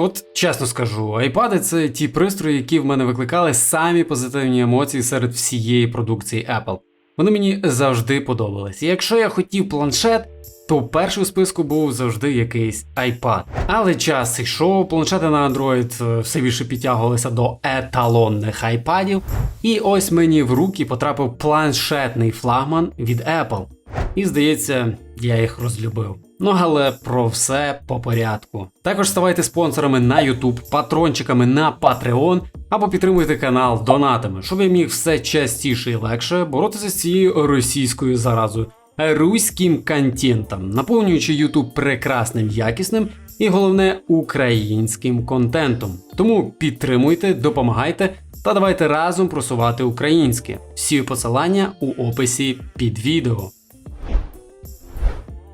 От чесно скажу, айпади це ті пристрої, які в мене викликали самі позитивні емоції серед всієї продукції Apple. Вони мені завжди подобались. Якщо я хотів планшет, то перший у списку був завжди якийсь iPad. Але час йшов, планшети на Android е, все більше підтягувалися до еталонних айпадів. І ось мені в руки потрапив планшетний флагман від Apple. І здається, я їх розлюбив. Ну але про все по порядку. Також ставайте спонсорами на YouTube, патрончиками на Patreon або підтримуйте канал донатами, щоб я міг все частіше і легше боротися з цією російською заразою, руським контентом, наповнюючи YouTube прекрасним, якісним і головне українським контентом. Тому підтримуйте, допомагайте та давайте разом просувати українське. Всі посилання у описі під відео.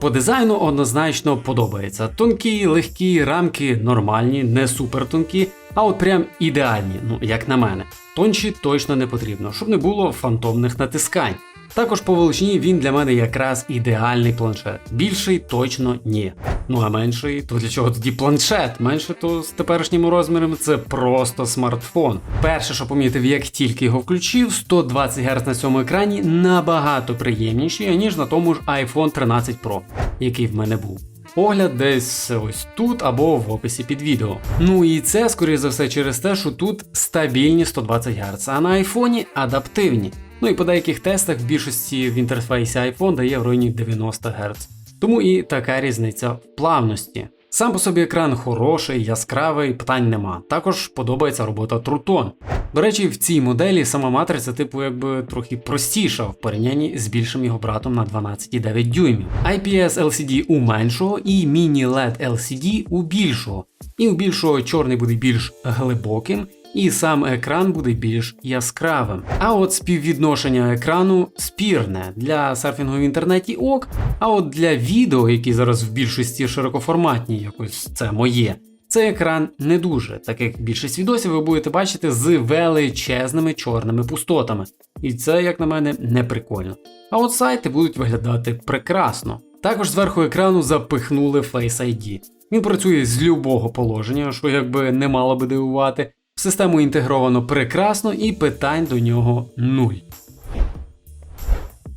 По дизайну однозначно подобається. Тонкі, легкі рамки нормальні, не супер тонкі, а от прям ідеальні, ну як на мене. Тонші точно не потрібно, щоб не було фантомних натискань. Також по величині він для мене якраз ідеальний планшет. Більший точно ні. Ну а менший, то для чого тоді планшет? Менше то з теперішніми розмірами це просто смартфон. Перше, що помітив, як тільки його включив, 120 Гц на цьому екрані набагато приємніші, аніж на тому ж iPhone 13 Pro, який в мене був. Огляд десь ось тут або в описі під відео. Ну і це, скоріше за все, через те, що тут стабільні 120 Гц, а на айфоні адаптивні. Ну і по деяких тестах в більшості в інтерфейсі iPhone дає в районі 90 Гц. Тому і така різниця в плавності. Сам по собі екран хороший, яскравий, питань нема. Також подобається робота Truton. До речі, в цій моделі сама матриця, типу, якби трохи простіша в порівнянні з більшим його братом на 12,9 дюймів. IPS LCD у меншого і Mini LED LCD у більшого. І у більшого чорний буде більш глибоким, і сам екран буде більш яскравим. А от співвідношення екрану спірне для серфінгу в інтернеті ок, а от для відео, які зараз в більшості широкоформатні, якось це моє. Цей екран не дуже, так як більшість відосів ви будете бачити з величезними чорними пустотами. І це, як на мене, не прикольно. А от сайти будуть виглядати прекрасно. Також зверху екрану запихнули Face ID. Він працює з любого положення, що якби не мало би дивувати. Систему інтегровано прекрасно і питань до нього нуль.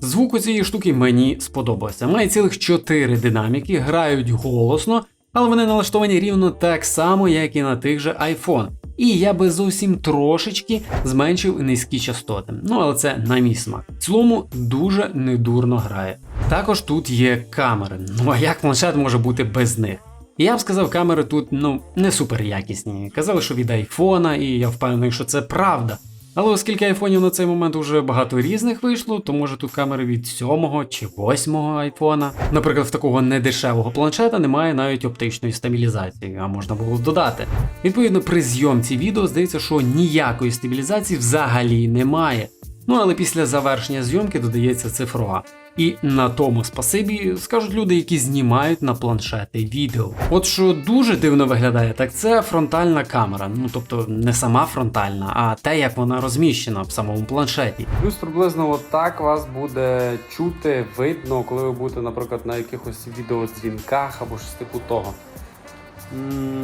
Звук у цієї штуки мені сподобався. Має цілих 4 динаміки, грають голосно, але вони налаштовані рівно так само, як і на тих же iPhone. І я би зовсім трошечки зменшив низькі частоти. Ну але це на мій смак. В цілому дуже недурно грає. Також тут є камери. Ну а як планшет може бути без них? Я б сказав, камери тут ну не супер якісні. Казали, що від айфона, і я впевнений, що це правда. Але оскільки айфонів на цей момент вже багато різних вийшло, то може тут камери від 7 чи 8 айфона. Наприклад, в такого недешевого планшета немає навіть оптичної стабілізації, а можна було додати. Відповідно, при зйомці відео здається, що ніякої стабілізації взагалі немає. Ну але після завершення зйомки додається цифрова. І на тому спасибі скажуть люди, які знімають на планшети відео. От що дуже дивно виглядає, так це фронтальна камера. Ну тобто не сама фронтальна, а те, як вона розміщена в самому планшеті. Плюс приблизно от так вас буде чути, видно, коли ви будете, наприклад, на якихось відеодзвінках або щось типу того.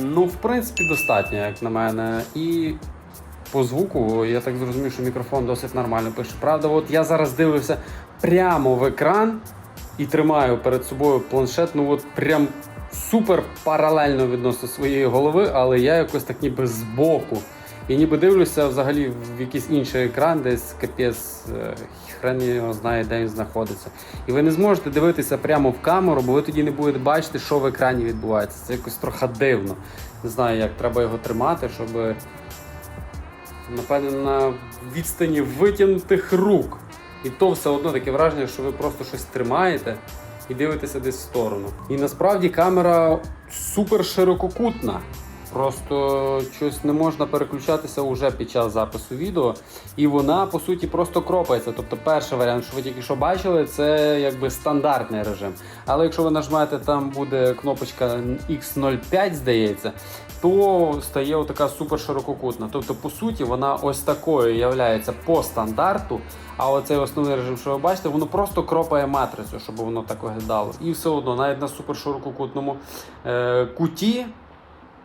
Ну, в принципі, достатньо, як на мене. І по звуку я так зрозумів, що мікрофон досить нормально пише. Правда, от я зараз дивився прямо в екран і тримаю перед собою планшет, ну от прям супер паралельно відносно своєї голови, але я якось так ніби збоку. І ніби дивлюся взагалі в якийсь інший екран, десь капець, е, хрен його знає, де він знаходиться. І ви не зможете дивитися прямо в камеру, бо ви тоді не будете бачити, що в екрані відбувається. Це якось трохи дивно. Не знаю, як треба його тримати, щоб напевно, на відстані витягнутих рук. І то все одно таке враження, що ви просто щось тримаєте і дивитеся десь в сторону. І насправді камера супер ширококутна. Просто щось не можна переключатися уже під час запису відео, і вона по суті просто кропається. Тобто, перший варіант, що ви тільки що бачили, це якби стандартний режим. Але якщо ви нажмете, там буде кнопочка X05, здається, то стає отака супер ширококутна. Тобто, по суті, вона ось такою являється по стандарту. А оцей основний режим, що ви бачите, воно просто кропає матрицю, щоб воно так виглядало. І все одно, навіть на супер ширококутному е, куті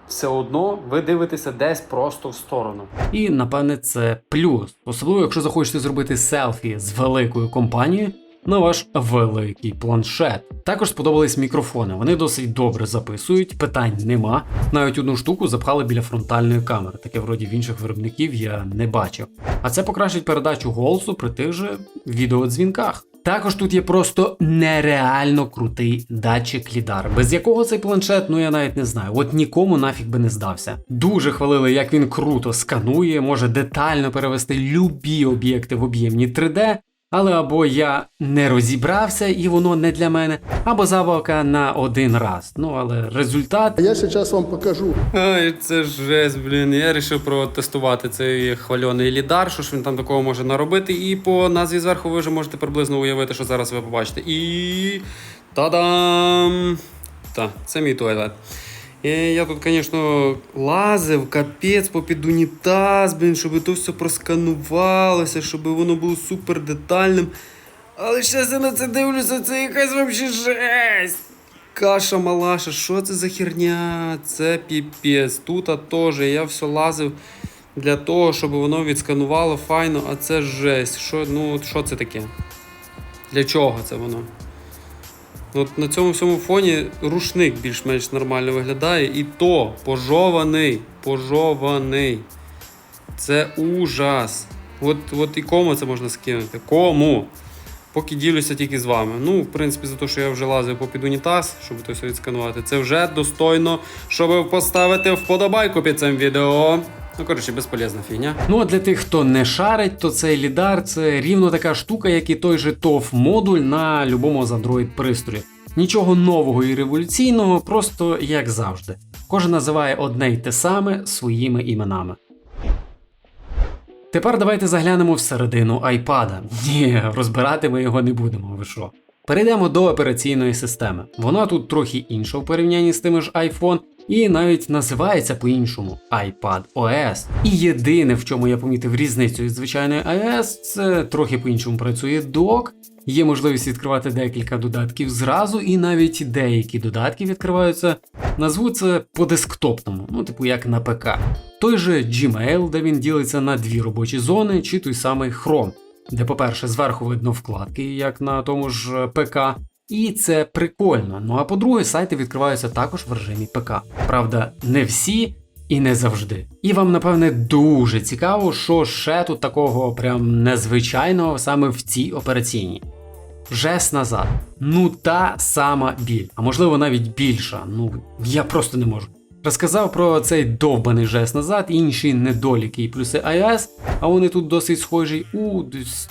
все одно ви дивитеся десь просто в сторону. І напевне це плюс, особливо якщо захочете зробити селфі з великою компанією на ваш великий планшет. Також сподобались мікрофони. Вони досить добре записують, питань нема. Навіть одну штуку запхали біля фронтальної камери. Таке вроді в інших виробників я не бачив. А це покращить передачу голосу при тих же відеодзвінках. Також тут є просто нереально крутий датчик лідар, без якого цей планшет, ну я навіть не знаю, от нікому нафіг би не здався. Дуже хвалили, як він круто сканує, може детально перевести любі об'єкти в об'ємні 3D, але або я не розібрався і воно не для мене, або забавка на один раз. Ну але результат Я сейчас вам покажу. Ай, це жесть, блін. Я вирішив протестувати цей хвальоний лідар, що ж він там такого може наробити. І по назві зверху ви вже можете приблизно уявити, що зараз ви побачите. І. Та-дам! Так, це мій туалет. І я тут, звісно, лазив, капець попід унітаз, блін, щоб то все просканувалося, щоб воно було супер детальним. Але зараз я на це дивлюся, це якась вообще жесть. Каша малаша, що це за херня? Це піпець. Тут теж я все лазив для того, щоб воно відсканувало файно, а це жесть. Що, ну, що це таке? Для чого це воно? От на цьому всьому фоні рушник більш-менш нормально виглядає, і то пожований. Пожований. Це ужас. От, от і кому це можна скинути? Кому? Поки ділюся тільки з вами. Ну, в принципі, за те, що я вже лазив попід унітаз, щоб то все відсканувати, це вже достойно, щоб поставити вподобайку під цим відео. Ну, коротше, безполезна фігня. Ну а для тих, хто не шарить, то цей лідар це рівно така штука, як і той же TOF модуль на любому з Android пристрої. Нічого нового і революційного, просто як завжди. Кожен називає одне й те саме своїми іменами. Тепер давайте заглянемо всередину айпада. Ні, розбирати ми його не будемо, ви що. Перейдемо до операційної системи. Вона тут трохи інша в порівнянні з тими ж iPhone, і навіть називається по-іншому iPad OS. І єдине, в чому я помітив різницю від звичайної iOS, це трохи по-іншому працює док. Є можливість відкривати декілька додатків зразу, і навіть деякі додатки відкриваються. Назву це по десктопному, ну типу як на ПК. Той же Gmail, де він ділиться на дві робочі зони, чи той самий Chrome, де, по-перше, зверху видно вкладки, як на тому ж ПК, і це прикольно. Ну а по-друге, сайти відкриваються також в режимі ПК. Правда, не всі. І не завжди. І вам, напевне, дуже цікаво, що ще тут такого прям незвичайного саме в цій операційній. Жест назад. Ну та сама біль, а можливо навіть більша. Ну я просто не можу. Розказав про цей довбаний жест назад, інші недоліки і плюси iOS, а вони тут досить схожі у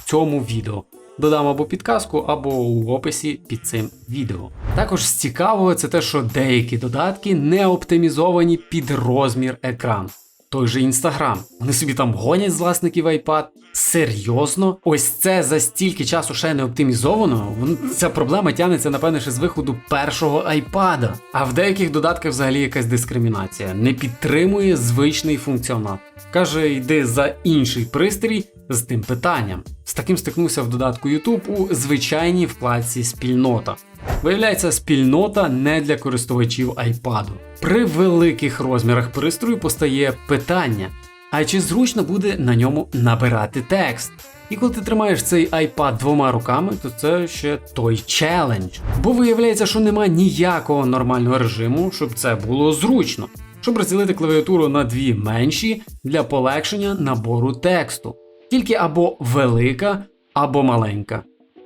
цьому відео. Додам або підказку, або у описі під цим відео. Також цікавого це те, що деякі додатки не оптимізовані під розмір екрану. Той же Instagram. Вони собі там гонять з власників iPad. Серйозно? Ось це за стільки часу ще не оптимізовано. Ця проблема тягнеться, напевне, ще з виходу першого iPad. А в деяких додатках взагалі якась дискримінація. Не підтримує звичний функціонал. Каже, йди за інший пристрій з тим питанням. З таким стикнувся в додатку YouTube у звичайній вкладці спільнота. Виявляється, спільнота не для користувачів iPad. При великих розмірах пристрою постає питання: а чи зручно буде на ньому набирати текст? І коли ти тримаєш цей iPad двома руками, то це ще той челендж. Бо виявляється, що нема ніякого нормального режиму, щоб це було зручно, щоб розділити клавіатуру на дві менші для полегшення набору тексту. Тільки або велика, або маленька.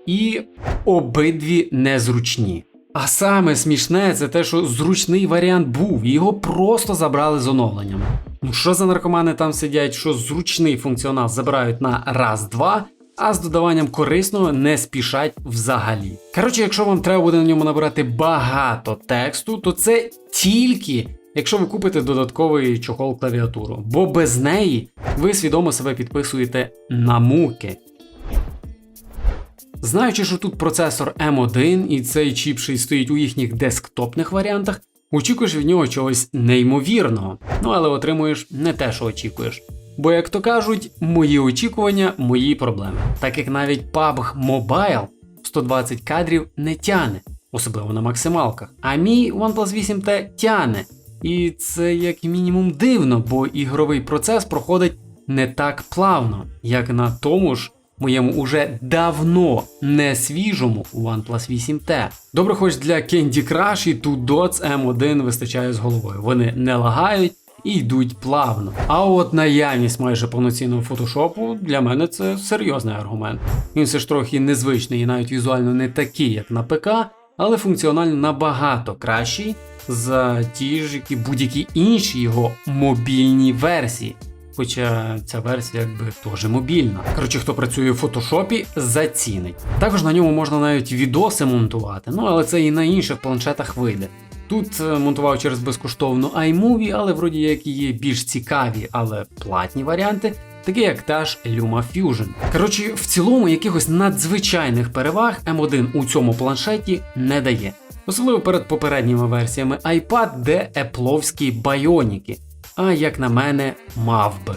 І обидві незручні. А саме смішне це те, що зручний варіант був, і його просто забрали з оновленням. Ну що за наркомани там сидять, що зручний функціонал забирають на раз-два, а з додаванням корисного не спішать взагалі. Коротше, якщо вам треба буде на ньому набирати багато тексту, то це тільки якщо ви купите додатковий чохол клавіатуру, бо без неї ви свідомо себе підписуєте на муки. Знаючи, що тут процесор M1 і цей чіп ще стоїть у їхніх десктопних варіантах, очікуєш від нього чогось неймовірного, ну але отримуєш не те, що очікуєш. Бо, як то кажуть, мої очікування мої проблеми. Так як навіть PUBG Mobile в 120 кадрів не тяне, особливо на максималках. А мій OnePlus 8T тяне. І це як мінімум дивно, бо ігровий процес проходить не так плавно, як на тому ж моєму уже давно не свіжому OnePlus 8T. Добре, хоч для Candy Crush і Dots M1 вистачає з головою. Вони не лагають і йдуть плавно. А от наявність майже повноцінного фотошопу для мене це серйозний аргумент. Він все ж трохи незвичний і навіть візуально не такий, як на ПК, але функціонально набагато кращий за ті ж, як і будь-які інші його мобільні версії. Хоча ця версія якби теж мобільна. Коротше, хто працює в фотошопі, зацінить. Також на ньому можна навіть відоси монтувати, ну але це і на інших планшетах вийде. Тут е, монтував через безкоштовну iMovie, але вроді як є більш цікаві, але платні варіанти, такі як та ж Luma Fusion. Коротше, в цілому якихось надзвичайних переваг M1 у цьому планшеті не дає. Особливо перед попередніми версіями iPad, де епловські байоніки. А як на мене, мав би.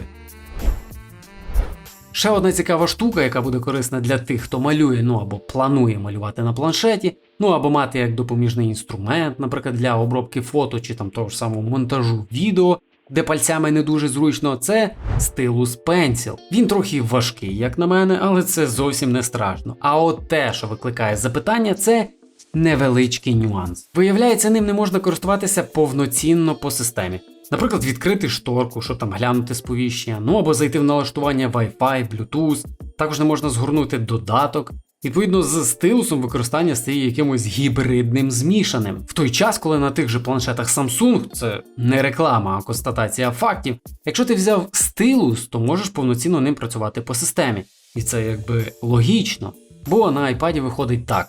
Ще одна цікава штука, яка буде корисна для тих, хто малює, ну або планує малювати на планшеті, ну або мати як допоміжний інструмент, наприклад, для обробки фото чи там того ж самого монтажу відео, де пальцями не дуже зручно, це стилус Pencil. Він трохи важкий, як на мене, але це зовсім не страшно. А от те, що викликає запитання, це невеличкий нюанс. Виявляється, ним не можна користуватися повноцінно по системі. Наприклад, відкрити шторку, що там глянути сповіщення, ну або зайти в налаштування Wi-Fi, Bluetooth. Також не можна згорнути додаток. Відповідно, з стилусом використання стає якимось гібридним змішаним. В той час, коли на тих же планшетах Samsung, це не реклама, а констатація фактів. Якщо ти взяв стилус, то можеш повноцінно ним працювати по системі. І це якби логічно. Бо на iPad виходить так: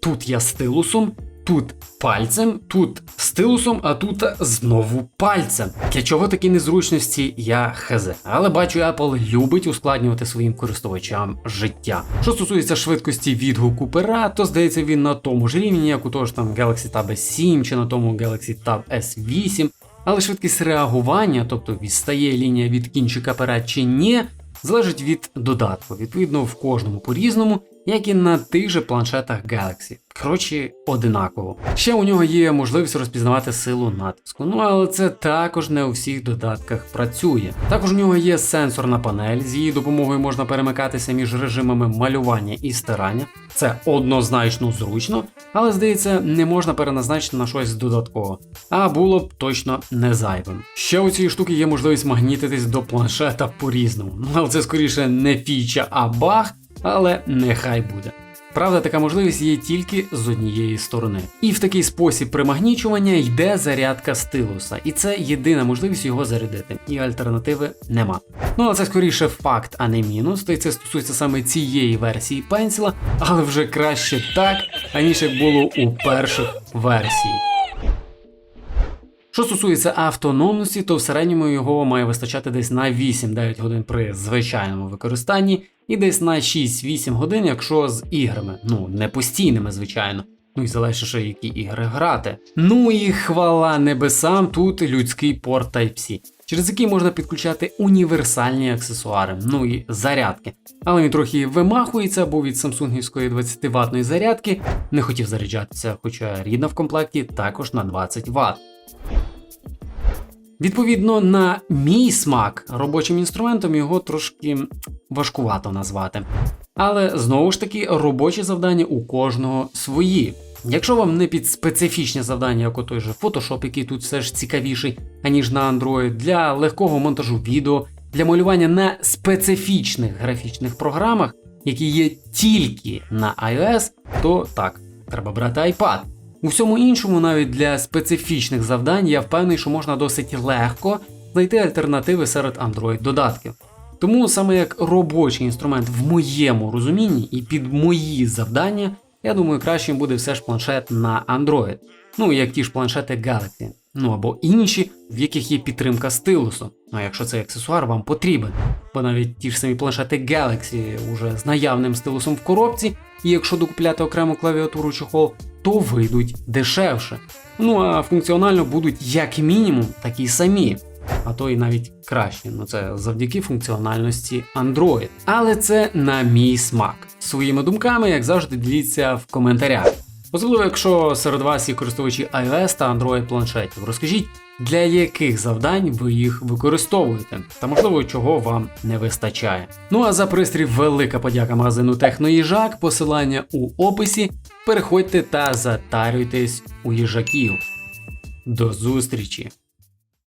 тут я стилусом, тут пальцем, тут стилусом, а тут знову пальцем. Для чого такі незручності, я хз. Але бачу, Apple любить ускладнювати своїм користувачам життя. Що стосується швидкості відгуку пера, то здається він на тому ж рівні, як у того ж там Galaxy Tab S7 чи на тому Galaxy Tab S8. Але швидкість реагування, тобто відстає лінія від кінчика пера чи ні, залежить від додатку, відповідно в кожному по-різному, як і на тих же планшетах Galaxy. Коротше, одинаково. Ще у нього є можливість розпізнавати силу натиску, ну але це також не у всіх додатках працює. Також у нього є сенсорна панель, з її допомогою можна перемикатися між режимами малювання і стирання. Це однозначно зручно, але здається, не можна переназначити на щось додатково. А було б точно не зайвим. Ще у цієї штуки є можливість магнітитись до планшета по-різному. Ну але це скоріше не фіча, а баг, але нехай буде. Правда, така можливість є тільки з однієї сторони. І в такий спосіб примагнічування йде зарядка стилуса, і це єдина можливість його зарядити, і альтернативи нема. Ну але це скоріше факт, а не мінус, то й це стосується саме цієї версії пенсіла, але вже краще так, аніж як було у перших версій. Що стосується автономності, то в середньому його має вистачати десь на 8-9 годин при звичайному використанні, і десь на 6-8 годин, якщо з іграми. Ну, не постійними, звичайно. Ну і залежить, ще які ігри грати. Ну і хвала небесам, тут людський порт Type-C, через який можна підключати універсальні аксесуари, ну і зарядки. Але він трохи вимахується, бо від самсунгівської 20 ватної зарядки не хотів заряджатися, хоча рідна в комплекті також на 20 Вт. Відповідно, на мій смак робочим інструментом його трошки важкувато назвати. Але знову ж таки, робочі завдання у кожного свої. Якщо вам не під специфічне завдання, як у той же Photoshop, який тут все ж цікавіший, аніж на Android, для легкого монтажу відео, для малювання на специфічних графічних програмах, які є тільки на iOS, то так, треба брати iPad. У всьому іншому, навіть для специфічних завдань, я впевнений, що можна досить легко знайти альтернативи серед Android додатків. Тому саме як робочий інструмент в моєму розумінні і під мої завдання, я думаю, кращим буде все ж планшет на Android. Ну як ті ж планшети Galaxy. Ну або інші, в яких є підтримка стилусу. Ну а якщо цей аксесуар вам потрібен. Бо навіть ті ж самі планшети Galaxy уже з наявним стилусом в коробці, і якщо докупляти окрему клавіатуру чохол, то вийдуть дешевше. Ну а функціонально будуть як мінімум такі самі. А то і навіть краще, ну це завдяки функціональності Android. Але це на мій смак. Своїми думками, як завжди, діліться в коментарях. Особливо, якщо серед вас є користувачі iOS та Android планшетів. Розкажіть, для яких завдань ви їх використовуєте, та можливо, чого вам не вистачає. Ну а за пристрій велика подяка магазину Техноїжак, посилання у описі. Переходьте та затарюйтесь у їжаків. До зустрічі!